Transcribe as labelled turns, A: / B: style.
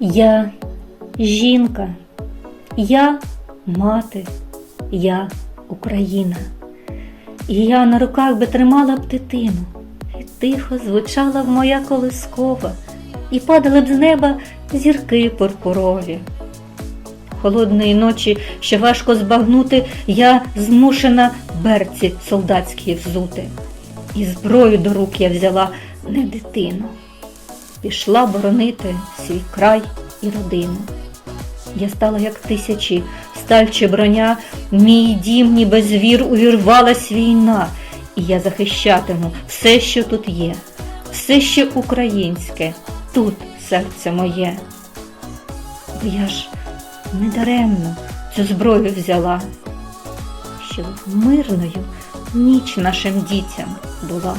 A: Я жінка, я мати, я Україна. І я на руках би тримала б дитину, і тихо звучала б моя колискова, і падали б з неба зірки пурпурові. Холодної ночі, що важко збагнути, я змушена берці солдатські взути. І зброю до рук я взяла не дитину. Пішла боронити свій край і родину. Я стала, як тисячі, сталь чи броня, мій дім, ніби звір, увірвалась війна, і я захищатиму все, що тут є, все, що українське, тут серце моє. Бо я ж недаремно цю зброю взяла, щоб мирною ніч нашим дітям була.